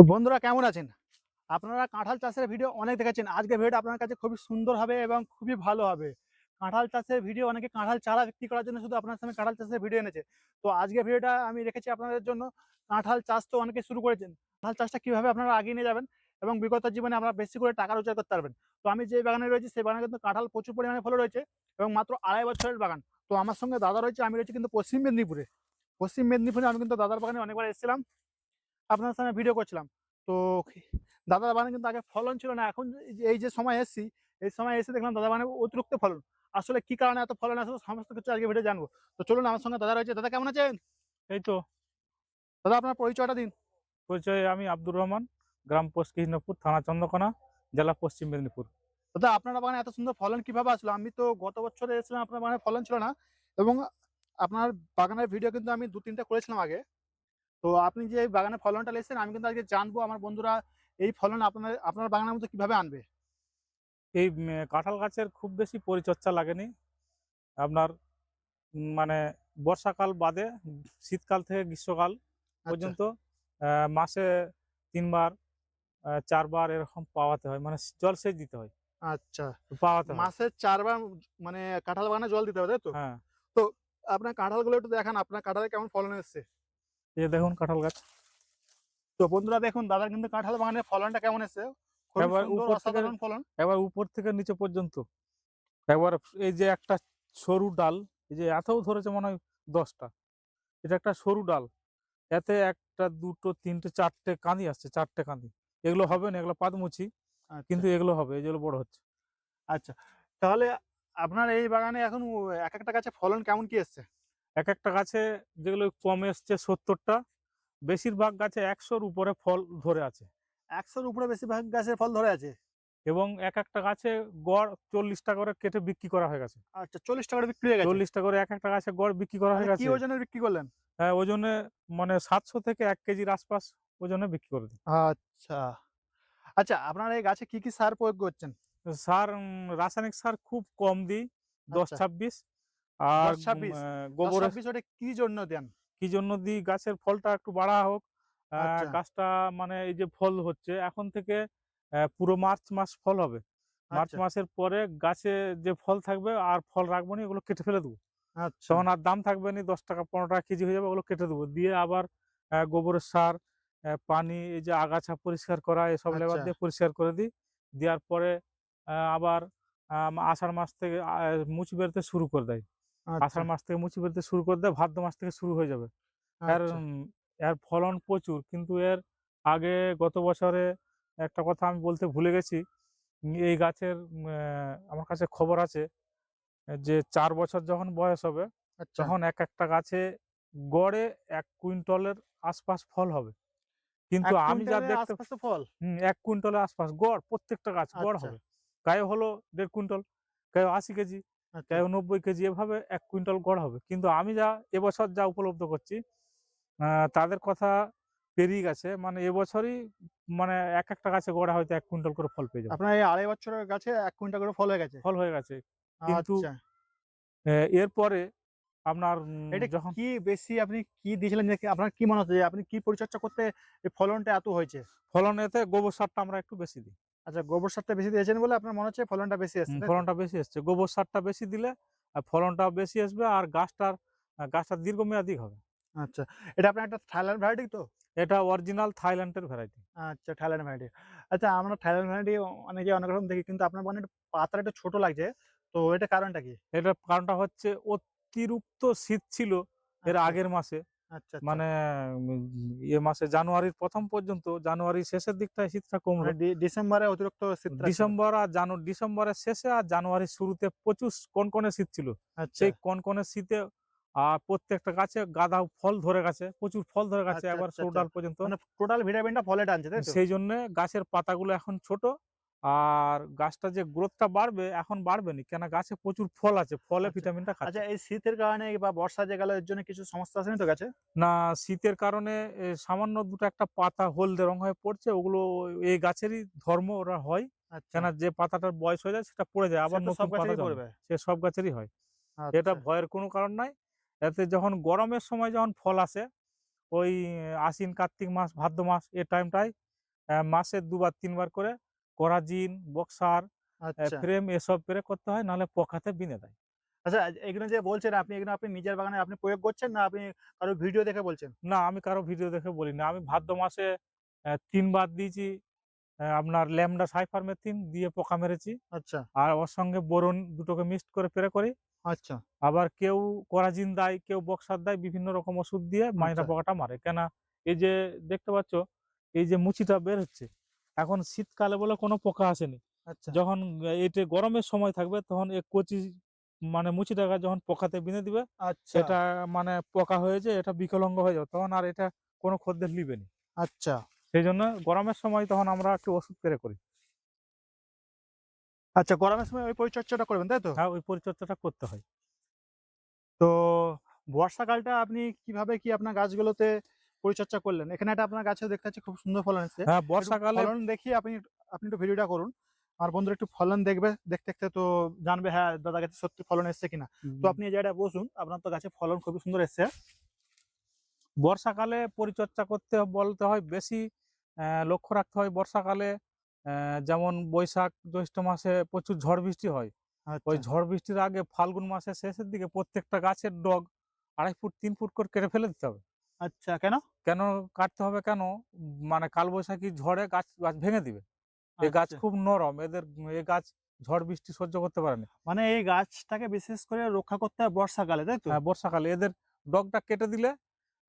তো বন্ধুরা কেমন আছেন? আপনারা কাঁঠাল চাষের ভিডিও অনেক দেখেছেন। আজকে ভিডিওটা আপনার কাছে খুবই সুন্দর হবে এবং খুবই ভালো হবে। কাঁঠাল চাষের ভিডিও অনেকে কাঁঠাল চারা বিক্রি করার জন্য শুধু আপনার সামনে কাঁঠাল চাষের ভিডিও এনেছে। তো আজকে ভিডিওটা আমি রেখেছি আপনাদের জন্য। কাঁঠাল চাষ তো অনেকে শুরু করেছেন। কাঁঠাল চাষটা কীভাবে আপনারা আগিয়ে নিয়ে যাবেন এবং বিগত জীবনে আপনারা বেশি করে টাকা রোজগার করতে পারবেন। তো আমি যে বাগানে রয়েছি, সেই বাগানে কিন্তু কাঁঠাল প্রচুর পরিমাণে ফল রয়েছে এবং মাত্র আড়াই বছরের বাগান। তো আমার সঙ্গে দাদা রয়েছে, আমি রয়েছি কিন্তু পশ্চিম মেদিনীপুরে। পশ্চিম মেদিনীপুরে আমি কিন্তু দাদার বাগানে অনেকবার এসেছিলাম। আপনার সামনে ভিডিও করছিলাম। তো দাদার বাগানে কিন্তু আগে ফলন ছিল না। এখন এই যে- এই যে সময় এসেছি এই সময় এসে দেখলাম দাদা বাগানে অতিরিক্ত ফলন। আসলে কি কারণে এত ফলন আসলে সমস্ত কিছু আজকে ভিডিও জানব। তো চলুন আমার সঙ্গে দাদা রয়েছে। দাদা কেমন আছেন? এই তো। দাদা আপনার পরিচয়টা দিন। পরিচয় আমি আব্দুর রহমান গ্রাম পোস্ট কৃষ্ণপুর থানা চন্দ্রকোনা জেলা পশ্চিম মেদিনীপুর। দাদা আপনার বাগানে এত সুন্দর ফলন কীভাবে আসলো? আমি তো গত বছরে এসেছিলাম আপনার বাগানে ফলন ছিল না। এবং আপনার বাগানের ভিডিও কিন্তু আমি দু তিনটা করেছিলাম আগে। তো আপনি যে এই বাগানে ফলনটা এসেছেন আমি কিন্তু আজকে জানব আমার বন্ধুরা এই ফলন আপনার আপনার বাগানের মধ্যে কীভাবে আনবে? এই কাঁঠাল গাছের খুব বেশি পরিচর্যা লাগেনি। আপনার মানে বর্ষাকাল বাদে শীতকাল থেকে গ্রীষ্মকাল আচ্ছা, পর্যন্ত মাসে তিনবার চারবার এরকম পাওয়াতে হয়। মানে জল সেচ দিতে হয়। আচ্ছা। পাওয়াতে মাসে চারবার মানে কাঁঠাল বাগানে জল দিতে হবে তাই তো? হ্যাঁ। তো আপনার কাঁঠালগুলো একটু দেখান আপনার কাঁঠালে কেমন ফলন এসছে? এই দেখুন কাঁঠাল গাছ। তো বন্ধুরা দেখুন দাদার কিন্তু কাঁঠাল বাগানের ফলনটা কেমন এসছে? এবার উপর থেকে- ফলন। একবার উপর থেকে নিচে পর্যন্ত। একবার এই যে একটা সরু ডাল এই যে এতও ধরেছে মনে হয় দশটা। এটা একটা সরু ডাল। এতে একটা দুটো তিনটে চারটে কাঁদি আসছে চারটে কাঁদি। এগুলো হবে না এগুলো পাদমুচি কিন্তু কিন্তু এগুলো হবে এই যেগুলো বড় হচ্ছে। আচ্ছা তাহলে আপনার এই বাগানে এখন এক একটা গাছে ফলন কেমন কি এসছে? এক একটা গাছে যেগুলো কম এসছে সত্তরটা বেশিরভাগ গাছে একশোর উপরে ফল ধরে আছে। একশোর উপরে বেশিরভাগ গাছের ফল ধরে আছে? এবং এক একটা গাছে গড় চল্লিশটা করে কেটে বিক্রি করা হয়ে গেছে। আচ্ছা চল্লিশ টাকা করে বিক্রি হয়ে গেছে? চল্লিশটা করে এক একটা গাছে গড় বিক্রি করা হয়ে কি গেছে। ওজনের বিক্রি করলেন? হ্যাঁ ওজনে মানে সাতশো থেকে এক কেজির আশপাশ ওজনে বিক্রি করে দিই। আচ্ছা। আচ্ছা আপনার এই গাছে কি কি সার প্রয়োগ করছেন? সার রাসায়নিক সার খুব কম দিই দশ আচ্ছা। ছাব্বিশ। আর 10 26 উম, আহ, গোবর ওটা কি জন্য দেন? কি জন্য দিই? গাছের ফলটা একটু বাড়া হোক। আচ্ছা। গাছটা মানে এই যে ফল হচ্ছে এখন থেকে পুরো মার্চ মাস ফল হবে। মার্চ আচ্ছা। মাসের পরে গাছে যে ফল থাকবে আর ফল রাখব না এগুলো কেটে ফেলে দেবো। আচ্ছা। তখন আর দাম থাকবে না দশ টাকা পনেরো টাকা কেজি হয়ে যাবে ওগুলো কেটে দেবো। দিয়ে আবার গোবরের সার পানি এই যে আগাছা পরিষ্কার করা এসব লেবার। দিয়ে পরিষ্কার করে দিই। দেওয়ার পরে আবার আষাঢ় মাস থেকে মুচি বেরোতে শুরু করে দেয়। আষাঢ় মাস থেকে মুচি বেরোতে শুরু করে দেয় ভাদ্র মাস থেকে শুরু হয়ে যাবে। এর আচ্ছা, এর ফলন প্রচুর কিন্তু এর আগে গত বছরে একটা কথা আমি বলতে ভুলে গেছি। এই গাছের আমার কাছে খবর আছে যে চার বছর যখন বয়স হবে আচ্ছা। তখন এক একটা গাছে গড়ে এক কুইন্টলের আশপাশ ফল হবে। কিন্তু আমি যা দেখতে ফল? হুম, এক কুইন্টলের আশপাশ গড় প্রত্যেকটা গাছ গড় আচ্ছা। হবে। গায়ে হলো দেড় কুইন্টল গায়ে আশি কেজি আচ্ছা নব্বই কেজি এভাবে এক কুইন্টাল গড় হবে। কিন্তু আমি যা এবছর যা উপলব্ধ করছি তাদের কথা পেরিয়ে গেছে। মানে এবছরই মানে এক একটা গাছে গড়া হয়তো এক কুইন্টাল করে ফল পেয়ে যাবে। আপনার এই আড়াই বছরের গাছে এক কুইন্টাল করে ফল হয়ে গেছে? ফল হয়ে গেছে। কিন্তু আচ্ছা। এরপরে আপনার যখন কি বেশি আপনি কি দিয়েছিলেন যে আপনার কি মনে হচ্ছে আপনি কি পরিচর্যা করতে ফলনটা এত হয়েছে? ফলন এতে গোবর সারটা আমরা একটু বেশি দিই। আচ্ছা গোবর সারটা বেশি দিয়েছেন বলে আপনার মনে হচ্ছে ফলনটা বেশি আসছে ফলনটা বেশি আসছে। গোবর সারটা বেশি দিলে ফলনটা বেশি আসবে আর গাছটার গাছটা দীর্ঘমেয়াদী হবে। আচ্ছা এটা আপনার একটা থাইল্যান্ড ভ্যারাইটি তো? এটা অরিজিনাল থাইল্যান্ডের ভ্যারাইটি। আচ্ছা থাইল্যান্ড ভ্যারাইটি। আচ্ছা আমরা থাইল্যান্ড ভ্যারাইটি অনেকে অনেক রকম দেখি কিন্তু আপনার মানে পাতাটা একটু ছোট লাগছে তো এটা কারণটা কি? এটার কারণটা হচ্ছে অতিরিক্ত শীত ছিল এর আচ্ছা, আগের মাসে। মানে উম, এ মাসে জানুয়ারির প্রথম পর্যন্ত জানুয়ারির শেষের দিকটায় শীতটা কমলো। মানে ডিসেম্বরে অতিরিক্ত শীত ডিসেম্বর আর জানু ডিসেম্বরের শেষে আর জানুয়ারির শুরুতে প্রচুর কনকনে শীত ছিল। আচ্ছা। সেই কনকনে শীতে আর প্রত্যেকটা গাছে গাদা ফল ধরে গেছে প্রচুর ফল ধরে গেছে আচ্ছা, একবার আচ্ছা, সরু ডাল পর্যন্ত। মানে টোটাল ভিটামিনটা ফলে টানছে সেই জন্য গাছের পাতাগুলো এখন ছোট। আর গাছটা যে গ্রোথটা বাড়বে এখন বাড়বে না কেন গাছে প্রচুর ফল আছে ফলে আচ্ছা, ভিটামিনটা খাচ্ছে। আচ্ছা এই শীতের কারণে বা বর্ষা যে গেল এর জন্য কিছু সমস্যা আসেনি তো গাছে? না শীতের কারণে সামান্য দুটো একটা পাতা হলদে রং হয়ে পড়ছে ওগুলো এই গাছেরই ধর্ম ওরা হয় আচ্ছা। কেন যে পাতাটার বয়স হয়ে যায় সেটা পড়ে যায় আবার নতুন পাতা পড়বে? সে সব গাছেরই হয়। এটা আচ্ছা, ভয়ের কোনো কারণ নাই এতে যখন গরমের সময় যখন ফল আসে ওই আশ্বিন কার্তিক মাস ভাদ্র মাস এ টাইমটায় আহ, মাসে দুবার তিনবার করে করাজিন বক্সার আচ্ছা। ফ্রেম এসব পেরে করতে হয় নাহলে পোকাতে বিনে দেয়। আচ্ছা এগুলো যে বলছেন আপনি এগুলো আপনি নিজের বাগানে আপনি প্রয়োগ করছেন না আপনি কারও ভিডিও দেখে বলছেন? না আমি কারও ভিডিও দেখে বলি না আমি ভাদ্র মাসে তিনবার দিয়েছি আপনার ল্যামডা সাইফারমেথিন দিয়ে পোকা মেরেছি। আচ্ছা। আর ওর সঙ্গে বোরন দুটোকে মিক্সড করে পেরে করি। আচ্ছা। আবার কেউ করাজিন দেয় কেউ বক্সার দেয় বিভিন্ন রকম ওষুধ দিয়ে মাইনা আচ্ছা। পোকাটা মারে। কেন? এই যে দেখতে পাচ্ছ এই যে মুচিটা বের হচ্ছে। এখন শীতকালে বলে কোনো পোকা আসেনি। আচ্ছা। যখন এটা গরমের সময় থাকবে তখন এই কচি মানে মুচিটাকে যখন পোকাতে বিঁধে দিবে আচ্ছা। এটা মানে পোকা হয়েছে এটা বিকলঙ্গ হয়ে যাবে তখন আর এটা কোনো খদ্দের নিবে না। আচ্ছা। সেই জন্য গরমের সময় তখন আমরা একটু ওষুধ পেরে করি। আচ্ছা গরমের সময় ওই পরিচর্যাটা করবেন তাই তো? হ্যাঁ ওই পরিচর্যাটা করতে হয়। তো বর্ষাকালটা আপনি কীভাবে কি আপনার গাছগুলোতে পরিচর্যা করলেন। এখানে একটা আপনার গাছে দেখতে পাচ্ছি খুব সুন্দর ফলন এসেছে। হ্যাঁ বর্ষাকালে ফলন দেখি আপনি আপনি একটু ভিডিওটা করুন। আর বন্ধুরা একটু ফলন দেখবে দেখতে দেখতে তো জানবে হ্যাঁ দাদা গাছে সত্যি ফলন এসছে কিনা। তো আপনি এই জায়গাটা বসুন আপনার তো গাছে ফলন খুবই সুন্দর এসছে। বর্ষাকালে পরিচর্যা করতে বলতে হয় বেশি আহ, লক্ষ্য রাখতে হয় বর্ষাকালে আহ, যেমন বৈশাখ জ্যৈষ্ঠ মাসে প্রচুর ঝড় বৃষ্টি হয়। ওই আচ্ছা। ঝড় বৃষ্টির আগে ফাল্গুন মাসের শেষের দিকে প্রত্যেকটা গাছের ডগ আড়াই ফুট তিন ফুট করে কেটে ফেলে দিতে হবে। আচ্ছা কেন? কেন কাটতে হবে কেন? মানে কালবৈশাখী ঝড়ে গাছ গাছ ভেঙে দিবে। এই গাছ আচ্ছা। খুব নরম এদের এই গাছ ঝড় বৃষ্টি সহ্য করতে পারে না মানে এই গাছটাকে বিশেষ করে রক্ষা করতে হয় বর্ষাকালে তাই তো? হ্যাঁ, বর্ষাকালে। এদের ডগটা কেটে দিলে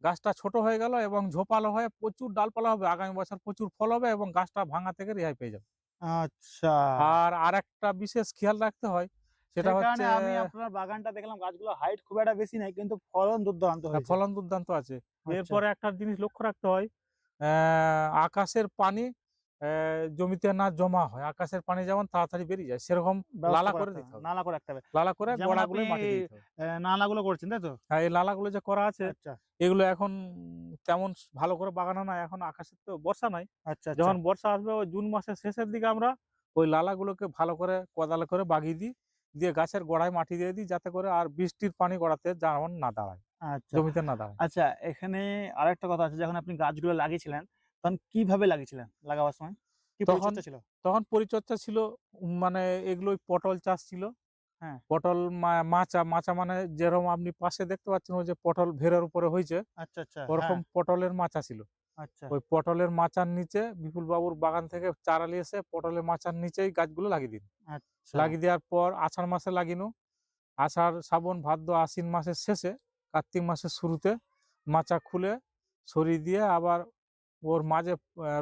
গাছটা ছোট হয়ে গেল এবং ঝোপালো হয়ে প্রচুর ডালপালা হবে। আগামী বছর প্রচুর ফল হবে এবং গাছটা ভাঙা থেকে রেহাই পেয়ে যাবে। আচ্ছা। আর আরেকটা বিশেষ খেয়াল রাখতে হয় সেটা হচ্ছে আমি আপনার বাগানটা দেখলাম গাছগুলো হাইট খুব একটা বেশি নাই কিন্তু ফলন দুর্দান্ত হ্যাঁ, ফলন দুর্দান্ত আছে। এরপরে একটা জিনিস লক্ষ্য রাখতে হয় আহ, আকাশের পানি আহ, জমিতে না জমা হয়। আকাশের পানি যেমন তাড়াতাড়ি বেরিয়ে যায় সেরকম লালা করে দিতে হবে, নালা করে রাখতে হবে। লালা করে গোড়াগুলো মাটি দিতে হবে। নালাগুলো করছেন তাই তো? হ্যাঁ এই লালাগুলো যে করা আছে আচ্ছা। এগুলো এখন তেমন ভালো করে বাগানো নাই। এখন আকাশের তো বর্ষা নাই। আচ্ছা আচ্ছা। যখন বর্ষা আসবে ওই জুন মাসের শেষের দিকে আমরা ওই লালাগুলোকে ভালো করে কোদালে করে বাগিয়ে দিই দিয়ে গাছের গোড়ায় মাটি দিয়ে দিই যাতে করে আর বৃষ্টির পানি গোড়াতে যেমন না দাঁড়ায়। আচ্ছা। জমিতে না দাঁড়ায়। আচ্ছা এখানে আরেকটা কথা আছে যখন আপনি গাছগুলো লাগিয়েছিলেন তখন কীভাবে লাগিয়েছিলেন লাগাবার সময়? কি পরিচর্যা ছিল? তখন পরিচর্যা ছিল মানে এগুলোই পটল চাষ ছিল। হ্যাঁ। পটল মাচা মাচা মানে যেরকম আপনি পাশে দেখতে পাচ্ছেন ওই যে পটল ভেরের উপরে হয়েছে আচ্ছা আচ্ছা ওরকম হ্যাঁ, পটলের মাচা ছিল। আচ্ছা। ওই পটলের মাচার নিচে বিপুল বাবুর বাগান থেকে চারা নিয়ে এসে পটলের মাচার নিচেই গাছগুলো লাগিয়ে দিন। আচ্ছা। লাগিয়ে দেওয়ার পর আষাঢ় মাসে লাগিনো আষাঢ় শ্রাবণ ভাদ্র আশ্বিন মাসের শেষে কার্তিক মাসের শুরুতে মাচা খুলে সরিয়ে দিয়ে আবার ওর মাঝে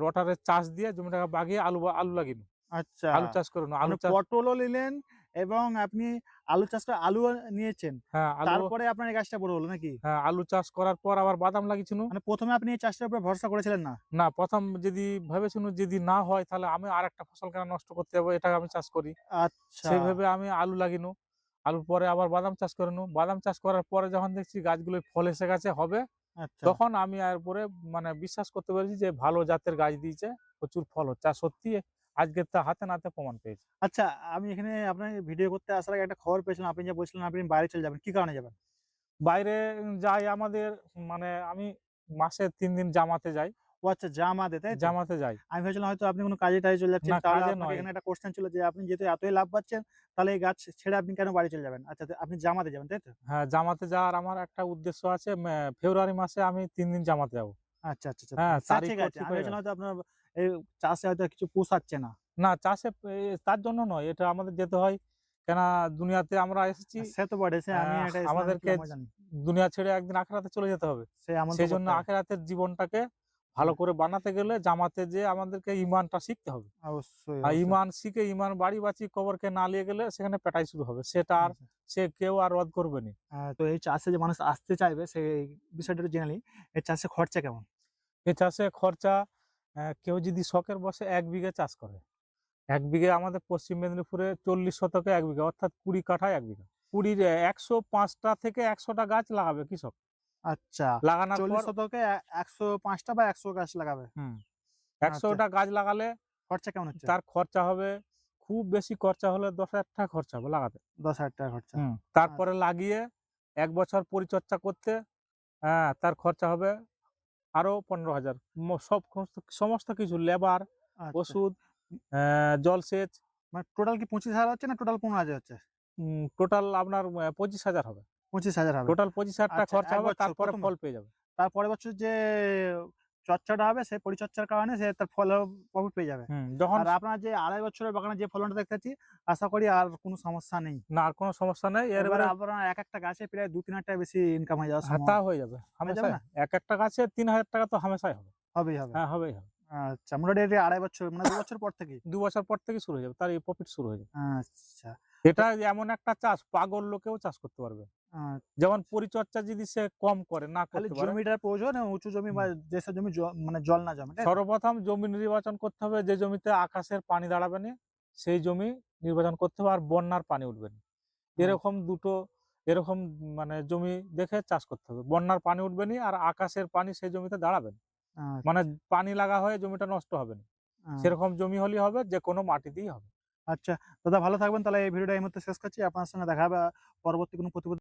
রটারের চাষ দিয়ে জমিটাকে বাগিয়ে আলু আলু লাগিনো আচ্ছা। আলু চাষ করুন আলু মানে পটলও নিলেন এবং আপনি আলু চাষটা আলু নিয়েছেন। হ্যাঁ তারপরে আপনার গাছটা বড় হলো নাকি? হ্যাঁ আলু চাষ করার পর আবার বাদাম লাগিয়েছিল মানে প্রথমে আপনি এই চাষটার উপরে ভরসা করেছিলেন না? না প্রথম যদি ভেবেছিল যদি না হয় তাহলে আমি আর একটা ফসল কেন নষ্ট করতে যাব এটা আমি চাষ করি। আচ্ছা। সেইভাবে আমি আলু লাগিনু আলুর পরে আবার বাদাম চাষ করে নু বাদাম চাষ করার পরে যখন দেখছি গাছগুলো ফল এসে গেছে হবে। আচ্ছা। তখন আমি আর পরে মানে বিশ্বাস করতে পেরেছি যে ভালো জাতের গাছ দিয়েছে প্রচুর ফল হচ্ছে। আর সত্যি আজকে তা হাতে নাতে প্রমাণ পেয়েছি। আচ্ছা আমি এখানে আপনার ভিডিও করতে আসার আগে একটা খবর পেয়েছিলাম। আপনি যে বলছিলেন আপনি বাইরে চলে যাবেন কি কারণে যাবেন? বাইরে যাই আমাদের মানে আমি মাসে তিন দিন জামাতে যাই। ও আচ্ছা তাই? জামাতে যাই। আমি ভেবেছিলাম হয়তো আপনি কোনো কাজে টাজে চলে যাচ্ছেন তাহলে কাজে এখানে একটা কোশ্চেন ছিল যে আপনি যেহেতু এতই লাভ পাচ্ছেন তাহলে এই গাছ ছেড়ে আপনি কেন বাড়ি চলে যাবেন? আচ্ছা আপনি জামাতে যাবেন তাই তো? হ্যাঁ জামাতে যাওয়ার আমার একটা উদ্দেশ্য আছে ফেব্রুয়ারি মাসে আমি তিন দিন জামাতে যাব। আচ্ছা আচ্ছা হ্যাঁ, ঠিক আছে আমি হয়ে হয়তো আপনার এই চাষে হয়তো কিছু পোষাচ্ছে না। না চাষে তার জন্য নয় এটা আমাদের যেতে হয়। কেন দুনিয়াতে আমরা এসেছি সে তো আমি ইসলামিক আমাদেরকে দুনিয়া ছেড়ে একদিন আখেরাতে চলে যেতে হবে। সেই জন্য। আখেরাতের জীবনটাকে ভালো করে বানাতে গেলে জামাতে যে আমাদেরকে ইমানটা শিখতে হবে। অবশ্যই আর ইমান শিখে ইমান বাড়ি বাঁচি কবরকে না নিয়ে গেলে সেখানে পেটাই শুরু হবে। সেটা আর আচ্ছা। সে কেউ আর রদ করবে না। তো এই চাষে যে মানুষ আসতে চাইবে সেই বিষয়টা জেনে নিই। এই চাষে খরচা কেমন? এ চাষে খরচা কেউ যদি শখের বসে এক বিঘে চাষ করে এক বিঘে আমাদের পশ্চিম মেদিনীপুরে চল্লিশ শতকে এক বিঘা অর্থাৎ কুড়ি কাঠায় এক বিঘা। কুড়ির একশো পাঁচটা থেকে একশোটা গাছ লাগাবে কৃষক। আচ্ছা লাগানোর চল্লিশ শতকে একশো পাঁচটা বা একশো গাছ লাগাবে? হুম আচ্ছা। একশোটা গাছ লাগালে খরচা কেমন হচ্ছে? তার খরচা হবে খুব বেশি খরচা হলে দশ হাজার টাকা খরচা হবে লাগাতে। দশ হাজার টাকা খরচা। তারপরে লাগিয়ে এক বছর পরিচর্যা করতে হ্যাঁ তার খরচা হবে আরও পনেরো হাজার। সব সমস্ত- কিছু লেবার আচ্ছা। ওষুধ জলসেচ মানে টোটাল কি পঁচিশ হাজার হচ্ছে না টোটাল পনেরো হাজার হচ্ছে? টোটাল আপনার পঁচিশ হাজার হবে। পঁচিশ হাজার হবে। টোটাল পঁচিশ হাজার টাকা আচ্ছা, খরচা হবে তারপরে ফল পেয়ে যাবে। তারপরে বছর যে চর্চাটা হবে সেই পরিচর্যার কারণে সে তার ফল প্রফিট পেয়ে যাবে। যখন আর আপনার যে আড়াই বছরের বাগানে যে ফলনটা দেখতে পাচ্ছি আশা করি আর কোনো সমস্যা নেই। না আর কোনো সমস্যা নেই। এরবারে আপনার এক একটা গাছে প্রায় দু তিন হাজার টাকা বেশি ইনকাম হয়ে যাওয়ার হ্যাঁ, তা হয়ে যাবে না? এক একটা গাছে তিন হাজার টাকা তো হামেশাই হবে। হবেই হবে। হ্যাঁ হবেই হবে। আচ্ছা মোটামুটি আড়াই বছর মানে দু বছর পর থেকেই দু বছর পর থেকে শুরু হয়ে যাবে তার এই প্রফিট শুরু হয়ে যাবে। আচ্ছা। এটা এমন একটা চাষ পাগল লোকেও চাষ করতে পারবে। যেমন পরিচর্যা যদি সে কম করে না করতে পারে। জমিটার প্রয়োজন উঁচু জমি বা যেসব জমি মানে জল না জমে সর্বপ্রথম জমি নির্বাচন করতে হবে যে জমিতে আকাশের পানি দাঁড়াবে না সেই জমি নির্বাচন করতে হবে আর বন্যার পানি উঠবে না। এরকম দুটো এরকম মানে জমি দেখে চাষ করতে হবে। বন্যার পানি উঠবে না আর আকাশের পানি সেই জমিতে দাঁড়াবে না। আচ্ছা, মানে পানি লাগা হয়ে জমিটা নষ্ট হবে না। সেরকম জমি হলেই হবে যে কোনো মাটিতেই হবে। আচ্ছা দাদা ভালো থাকবেন তাহলে এই ভিডিওটা এই মুহূর্তে শেষ করছি। আপনার সঙ্গে দেখা হবে পরবর্তী কোনো প্রতিবেদন